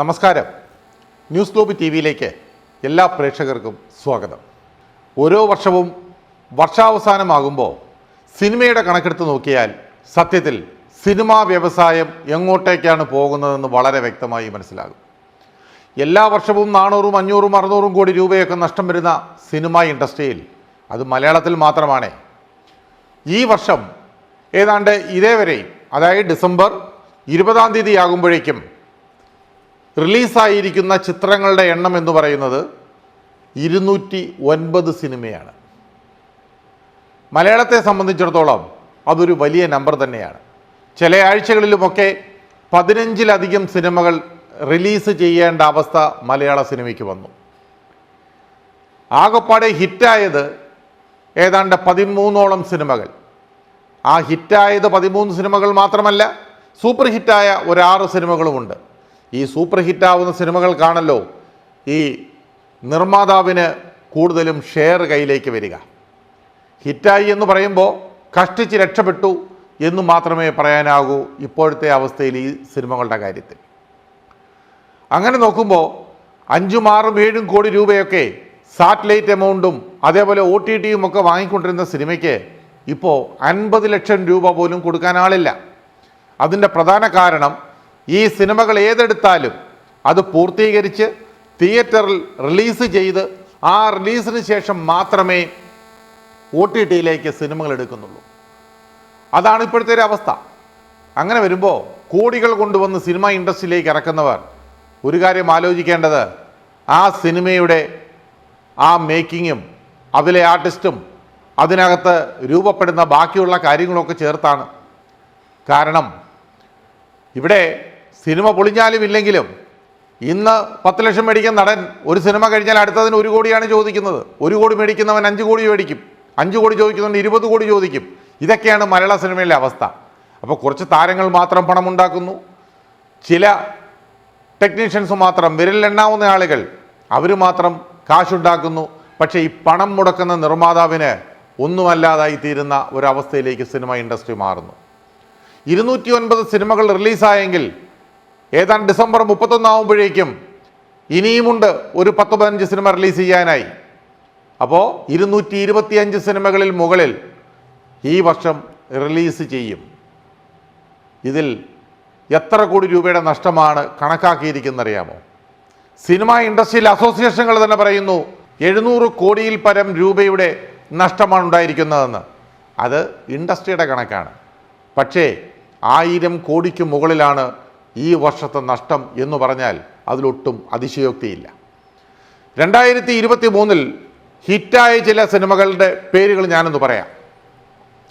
നമസ്കാരം. News globe T വിയിലേക്ക് എല്ലാ പ്രേക്ഷകർക്കും സ്വാഗതം. ഓരോ വർഷവും വർഷാവസാനമാകുമ്പോൾ സിനിമയുടെ കണക്കെടുത്ത് നോക്കിയാൽ സത്യത്തിൽ സിനിമാ വ്യവസായം എങ്ങോട്ടേക്കാണ് പോകുന്നതെന്ന് വളരെ വ്യക്തമായി മനസ്സിലാകും. എല്ലാ വർഷവും നാനൂറും അഞ്ഞൂറും അറുന്നൂറും കോടി രൂപയൊക്കെ നഷ്ടം വരുന്ന സിനിമ ഇൻഡസ്ട്രിയിൽ അത് മലയാളത്തിൽ മാത്രമാണ്. ഈ വർഷം ഏതാണ്ട് ഇതേവരെ അതായത് ഡിസംബർ ഇരുപതാം തീയതി ആകുമ്പോഴേക്കും റിലീസായിരിക്കുന്ന ചിത്രങ്ങളുടെ എണ്ണം എന്ന് പറയുന്നത് ഇരുന്നൂറ്റി ഒൻപത് സിനിമയാണ്. മലയാളത്തെ സംബന്ധിച്ചിടത്തോളം അതൊരു വലിയ നമ്പർ തന്നെയാണ്. ചില ആഴ്ചകളിലുമൊക്കെ പതിനഞ്ചിലധികം സിനിമകൾ റിലീസ് ചെയ്യേണ്ട അവസ്ഥ മലയാള സിനിമയ്ക്ക് വന്നു. ആകപ്പാടെ ഹിറ്റായത് ഏതാണ്ട് പതിമൂന്നോളം സിനിമകൾ. ആ ഹിറ്റായത് പതിമൂന്ന് സിനിമകൾ മാത്രമല്ല സൂപ്പർ ഹിറ്റായ ഒരാറ് സിനിമകളുമുണ്ട്. ഈ സൂപ്പർ ഹിറ്റാവുന്ന സിനിമകൾക്കാണല്ലോ ഈ നിർമ്മാതാവിന് കൂടുതലും ഷെയർ കയ്യിലേക്ക് വരിക. ഹിറ്റായി എന്ന് പറയുമ്പോൾ കഷ്ടിച്ച് രക്ഷപ്പെട്ടു എന്ന് മാത്രമേ പറയാനാകൂ ഇപ്പോഴത്തെ അവസ്ഥയിൽ ഈ സിനിമകളുടെ കാര്യത്തിൽ. അങ്ങനെ നോക്കുമ്പോൾ അഞ്ചും ആറും ഏഴും കോടി രൂപയൊക്കെ സാറ്റലൈറ്റ് എമൗണ്ടും അതേപോലെ ഒ ടി ടിയും ഒക്കെ വാങ്ങിക്കൊണ്ടിരുന്ന സിനിമയ്ക്ക് ഇപ്പോൾ അൻപത് ലക്ഷം രൂപ പോലും കൊടുക്കാൻ ആളില്ല അതിന്റെ പ്രധാന കാരണം ഈ സിനിമകൾ ഏതെടുത്താലും അത് പൂർത്തീകരിച്ച് തിയേറ്ററിൽ റിലീസ് ചെയ്ത് ആ റിലീസിന് ശേഷം മാത്രമേ ഒ ടി ടിയിലേക്ക് സിനിമകൾ എടുക്കുന്നുള്ളൂ. അതാണ് ഇപ്പോഴത്തെ ഒരു അവസ്ഥ. അങ്ങനെ വരുമ്പോൾ കോടികൾ കൊണ്ടുവന്ന് സിനിമ ഇൻഡസ്ട്രിയിലേക്ക് ഇറക്കുന്നവർ ഒരു കാര്യം ആലോചിക്കേണ്ടത് ആ സിനിമയുടെ ആ മേക്കിങ്ങും അതിലെ ആർട്ടിസ്റ്റും അതിനകത്ത് രൂപപ്പെടുന്ന ബാക്കിയുള്ള കാര്യങ്ങളൊക്കെ ചേർത്താണ്. കാരണം ഇവിടെ സിനിമ പൊളിഞ്ഞാലും ഇല്ലെങ്കിലും ഇന്ന് പത്ത് ലക്ഷം മേടിക്കുന്ന നടൻ ഒരു സിനിമ കഴിഞ്ഞാൽ അടുത്തതിന് ഒരു കോടിയാണ് ചോദിക്കുന്നത്. ഒരു കോടി മേടിക്കുന്നവൻ അഞ്ച് കോടി മേടിക്കും. അഞ്ച് കോടി ചോദിക്കുന്നവൻ ഇരുപത് കോടി ചോദിക്കും. ഇതൊക്കെയാണ് മലയാള സിനിമയിലെ അവസ്ഥ. അപ്പോൾ കുറച്ച് താരങ്ങൾ മാത്രം പണം ഉണ്ടാക്കുന്നു. ചില ടെക്നീഷ്യൻസ് മാത്രം വിരലിലെണ്ണാവുന്ന ആളുകൾ അവർ മാത്രം കാശുണ്ടാക്കുന്നു. പക്ഷേ ഈ പണം മുടക്കുന്ന നിർമ്മാതാവിന് ഒന്നുമല്ലാതായി തീരുന്ന ഒരവസ്ഥയിലേക്ക് സിനിമ ഇൻഡസ്ട്രി മാറുന്നു. ഇരുന്നൂറ്റി ഒൻപത് സിനിമകൾ റിലീസായെങ്കിൽ ഏതാണ്ട് ഡിസംബർ മുപ്പത്തൊന്നാവുമ്പോഴേക്കും ഇനിയുമുണ്ട് ഒരു പത്ത് പതിനഞ്ച് സിനിമ റിലീസ് ചെയ്യാനായി. അപ്പോൾ ഇരുന്നൂറ്റി ഇരുപത്തിയഞ്ച് സിനിമകളിൽ മുകളിൽ ഈ വർഷം റിലീസ് ചെയ്യും. ഇതിൽ എത്ര കോടി രൂപയുടെ നഷ്ടമാണ് കണക്കാക്കിയിരിക്കുന്നറിയാമോ? സിനിമ ഇൻഡസ്ട്രിയിൽ അസോസിയേഷനുകൾ തന്നെ പറയുന്നു എഴുന്നൂറ് കോടിയിൽ പരം രൂപയുടെ നഷ്ടമാണ് ഉണ്ടായിരിക്കുന്നതെന്ന്. അത് ഇൻഡസ്ട്രിയുടെ കണക്കാണ്. പക്ഷേ ആയിരം കോടിക്ക് മുകളിലാണ് ഈ വർഷത്തെ നഷ്ടം എന്ന് പറഞ്ഞാൽ അതിലൊട്ടും അതിശയോക്തിയില്ല. രണ്ടായിരത്തി ഇരുപത്തി മൂന്നിൽ ഹിറ്റായ ചില സിനിമകളുടെ പേരുകൾ ഞാനൊന്ന് പറയാം.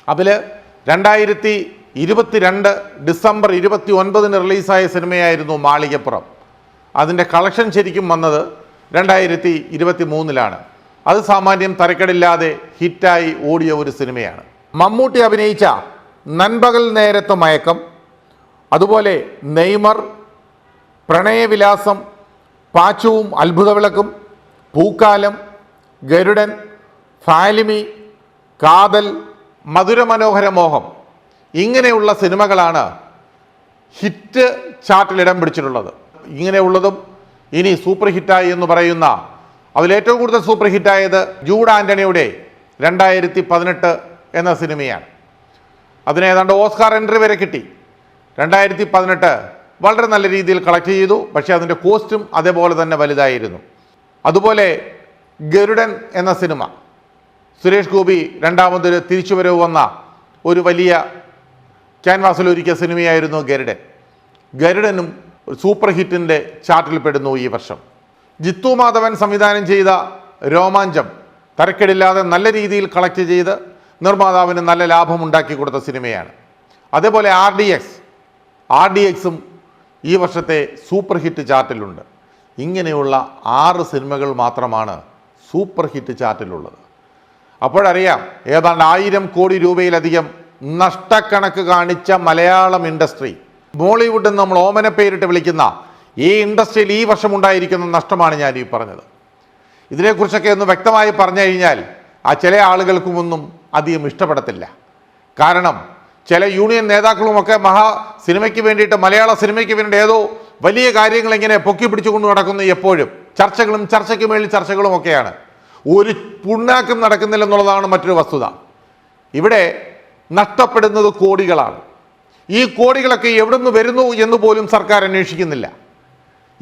അതിൽ രണ്ടായിരത്തി ഇരുപത്തിരണ്ട് ഡിസംബർ ഇരുപത്തി ഒൻപതിന് റിലീസായ സിനിമയായിരുന്നു മാളികപ്പുറം. അതിന്റെ കളക്ഷൻ ശരിക്കും വന്നത് രണ്ടായിരത്തി ഇരുപത്തി മൂന്നിലാണ് അത് സാമാന്യം തരക്കടില്ലാതെ ഹിറ്റായി ഓടിയ ഒരു സിനിമയാണ്. മമ്മൂട്ടി അഭിനയിച്ച നൻപകൽ നേരത്തെ മയക്കം അതുപോലെ നെയ്മർ പ്രണയവിലാസം പാച്ചുവും അത്ഭുതവിളക്കും പൂക്കാലം ഗരുഡൻ ഫാലിമി കാതൽ മധുരമനോഹര മോഹം ഇങ്ങനെയുള്ള സിനിമകളാണ് ഹിറ്റ് ചാർട്ടിൽ ഇടം പിടിച്ചിട്ടുള്ളത്. ഇങ്ങനെയുള്ളതും ഇനി സൂപ്പർ ഹിറ്റായി എന്ന് പറയുന്ന അതിലേറ്റവും കൂടുതൽ സൂപ്പർ ഹിറ്റായത് ജൂഡ് ആന്റണിയുടെ രണ്ടായിരത്തി പതിനെട്ട് എന്ന സിനിമയാണ്. അതിന് ഏതാണ്ട് ഓസ്കാർ എൻട്രി വരെ കിട്ടി. രണ്ടായിരത്തി പതിനെട്ട് വളരെ നല്ല രീതിയിൽ കളക്ട് ചെയ്തു. പക്ഷേ അതിന്റെ കോസ്റ്റും അതേപോലെ തന്നെ വലുതായിരുന്നു. അതുപോലെ ഗരുഡൻ എന്ന സിനിമ സുരേഷ് ഗോപി രണ്ടാമതൊരു തിരിച്ചുവരവ് വന്ന ഒരു വലിയ ക്യാൻവാസിൽ ഒരുക്കിയ സിനിമയായിരുന്നു ഗരുഡൻ. ഗരുഡനും ഒരു സൂപ്പർ ഹിറ്റിന്റെ ചാർട്ടിൽ പെടുന്നു ഈ വർഷം. ജിത്തു മാധവൻ സംവിധാനം ചെയ്ത രോമാഞ്ചം തരക്കെടില്ലാതെ നല്ല രീതിയിൽ കളക്ട് ചെയ്ത് നിർമ്മാതാവിന് നല്ല ലാഭം ഉണ്ടാക്കി കൊടുത്ത സിനിമയാണ് അതേപോലെ R D X R D എക്സും ഈ വർഷത്തെ സൂപ്പർ ഹിറ്റ് ചാർട്ടിലുണ്ട്. ഇങ്ങനെയുള്ള ആറ് സിനിമകൾ മാത്രമാണ് സൂപ്പർ ഹിറ്റ് ചാർട്ടിലുള്ളത്. അപ്പോഴറിയാം ഏതാണ്ട് ആയിരം കോടി രൂപയിലധികം നഷ്ടക്കണക്ക് കാണിച്ച മലയാളം ഇൻഡസ്ട്രി. ബോളിവുഡ് നമ്മൾ ഓമന പേരിട്ട് വിളിക്കുന്ന ഈ ഇൻഡസ്ട്രിയിൽ ഈ വർഷം ഉണ്ടായിരിക്കുന്ന നഷ്ടമാണ് ഞാൻ ഈ പറഞ്ഞത്. ഇതിനെക്കുറിച്ചൊക്കെ ഒന്ന് വ്യക്തമായി പറഞ്ഞു കഴിഞ്ഞാൽ ആ ചില ആളുകൾക്കുമൊന്നും അധികം ഇഷ്ടപ്പെടത്തില്ല. കാരണം ചില യൂണിയൻ നേതാക്കളുമൊക്കെ മഹാ സിനിമയ്ക്ക് വേണ്ടിയിട്ട് മലയാള സിനിമയ്ക്ക് വേണ്ടി ഏതോ വലിയ കാര്യങ്ങൾ ഇങ്ങനെ പൊക്കി പിടിച്ചുകൊണ്ട് നടക്കുന്നു എപ്പോഴും. ചർച്ചകളും ചർച്ചയ്ക്ക് മേളിൽ ചർച്ചകളും ഒക്കെയാണ്. ഒരു പുണ്ണാക്കം നടക്കുന്നില്ലെന്നുള്ളതാണ് മറ്റൊരു വസ്തുത. ഇവിടെ നഷ്ടപ്പെടുന്നത് കോടികളാണ്. ഈ കോടികളൊക്കെ എവിടുന്ന് വരുന്നു എന്ന് പോലും സർക്കാർ അന്വേഷിക്കുന്നില്ല.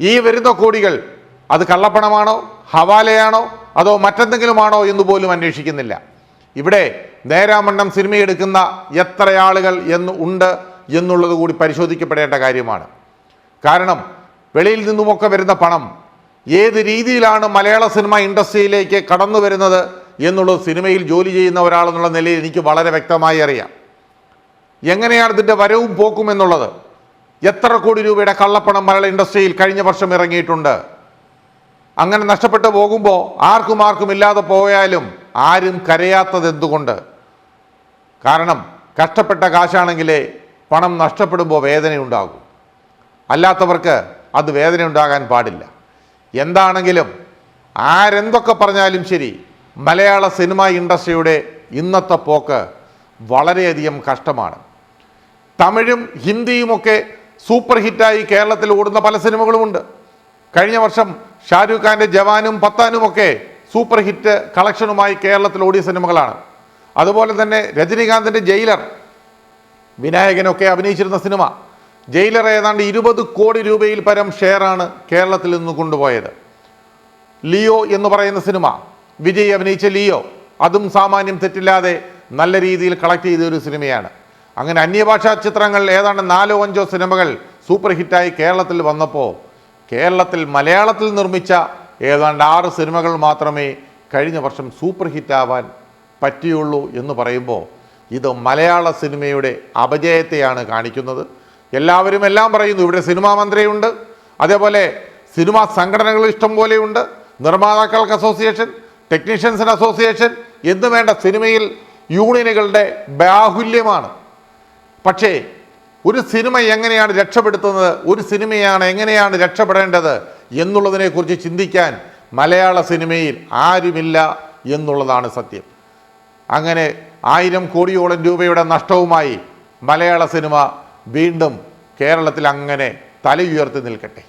ഈ വരുന്ന കോടികൾ അത് കള്ളപ്പണമാണോ ഹവാലയാണോ അതോ മറ്റെന്തെങ്കിലുമാണോ എന്ന് പോലും അന്വേഷിക്കുന്നില്ല. ഇവിടെ നേരാമണ്ണം സിനിമയെടുക്കുന്ന എത്ര ആളുകൾ എന്ന് ഉണ്ട് എന്നുള്ളത് കൂടി പരിശോധിക്കപ്പെടേണ്ട കാര്യമാണ്. കാരണം വെളിയിൽ നിന്നുമൊക്കെ വരുന്ന പണം ഏത് രീതിയിലാണ് മലയാള സിനിമ ഇൻഡസ്ട്രിയിലേക്ക് കടന്നു വരുന്നത് എന്നുള്ളത് സിനിമയിൽ ജോലി ചെയ്യുന്ന ഒരാളെന്നുള്ള നിലയിൽ എനിക്ക് വളരെ വ്യക്തമായി അറിയാം. എങ്ങനെയാണ് ഇതിന്റെ വരവും പോക്കും എന്നുള്ളത്? എത്ര കോടി രൂപയുടെ കള്ളപ്പണം മലയാള ഇൻഡസ്ട്രിയിൽ കഴിഞ്ഞ വർഷം ഇറങ്ങിയിട്ടുണ്ട്. അങ്ങനെ നഷ്ടപ്പെട്ടു പോകുമ്പോൾ ആർക്കും ആർക്കും ഇല്ലാതെ പോയാലും ആരും കരയാത്തത് എന്തുകൊണ്ട് കാരണം കഷ്ടപ്പെട്ട കാശാണെങ്കിലേ പണം നഷ്ടപ്പെടുമ്പോൾ വേദനയുണ്ടാകും. അല്ലാത്തവർക്ക് അത് വേദന ഉണ്ടാകാൻ പാടില്ല. എന്താണെങ്കിലും ആരെന്തൊക്കെ പറഞ്ഞാലും ശരി മലയാള സിനിമ ഇൻഡസ്ട്രിയുടെ ഇന്നത്തെ പോക്ക് വളരെയധികം കഷ്ടമാണ്. തമിഴും ഹിന്ദിയുമൊക്കെ സൂപ്പർ ഹിറ്റായി കേരളത്തിൽ ഓടുന്ന പല സിനിമകളുമുണ്ട്. കഴിഞ്ഞ വർഷം ഷാരൂഖ് ഖാന്റെ ജവാനും പത്താനുമൊക്കെ സൂപ്പർ ഹിറ്റ് കളക്ഷനുമായി കേരളത്തിൽ ഓടിയ സിനിമകളാണ്. അതുപോലെ തന്നെ രജനീകാന്തിന്റെ ജയിലർ വിനായകനൊക്കെ അഭിനയിച്ചിരുന്ന സിനിമ. ജയിലർ ഏതാണ്ട് ഇരുപത് കോടി രൂപയിൽ പരം ഷെയറാണ് കേരളത്തിൽ നിന്ന് കൊണ്ടുപോയത്. ലിയോ എന്ന് പറയുന്ന സിനിമ. വിജയ് അഭിനയിച്ച ലിയോ അതും സാമാന്യം തെറ്റില്ലാതെ നല്ല രീതിയിൽ കളക്ട് ചെയ്ത ഒരു സിനിമയാണ്. അങ്ങനെ അന്യഭാഷാ ചിത്രങ്ങൾ ഏതാണ്ട് നാലോ അഞ്ചോ സിനിമകൾ സൂപ്പർ ഹിറ്റായി കേരളത്തിൽ വന്നപ്പോൾ കേരളത്തിൽ മലയാളത്തിൽ നിർമ്മിച്ച ഏതാണ്ട് ആറ് സിനിമകൾ മാത്രമേ കഴിഞ്ഞ വർഷം സൂപ്പർ ഹിറ്റാവാൻ പറ്റിയുള്ളൂ എന്ന് പറയുമ്പോൾ ഇത് മലയാള സിനിമയുടെ അപജയത്തെയാണ് കാണിക്കുന്നത്. എല്ലാവരും എല്ലാം പറയുന്നു ഇവിടെ സിനിമാ മന്ത്രിയുണ്ട് അതേപോലെ സിനിമാ സംഘടനകൾ ഇഷ്ടം പോലെയുണ്ട് നിർമ്മാതാക്കൾക്ക് അസോസിയേഷൻ ടെക്നീഷ്യൻസിന് അസോസിയേഷൻ എന്ന് വേണ്ട സിനിമയിൽ യൂണിയനുകളുടെ ബാഹുല്യമാണ്. പക്ഷേ ഒരു സിനിമ എങ്ങനെയാണ് രക്ഷപ്പെടുത്തുന്നത് ഒരു സിനിമയാണ് എങ്ങനെയാണ് രക്ഷപ്പെടേണ്ടത് എന്നുള്ളതിനെക്കുറിച്ച് ചിന്തിക്കാൻ മലയാള സിനിമയിൽ ആരുമില്ല എന്നുള്ളതാണ് സത്യം. അങ്ങനെ ആയിരം കോടിയോളം രൂപയുടെ നഷ്ടവുമായി മലയാള സിനിമ വീണ്ടും കേരളത്തിൽ അങ്ങനെ തലയുയർത്തി നിൽക്കട്ടെ.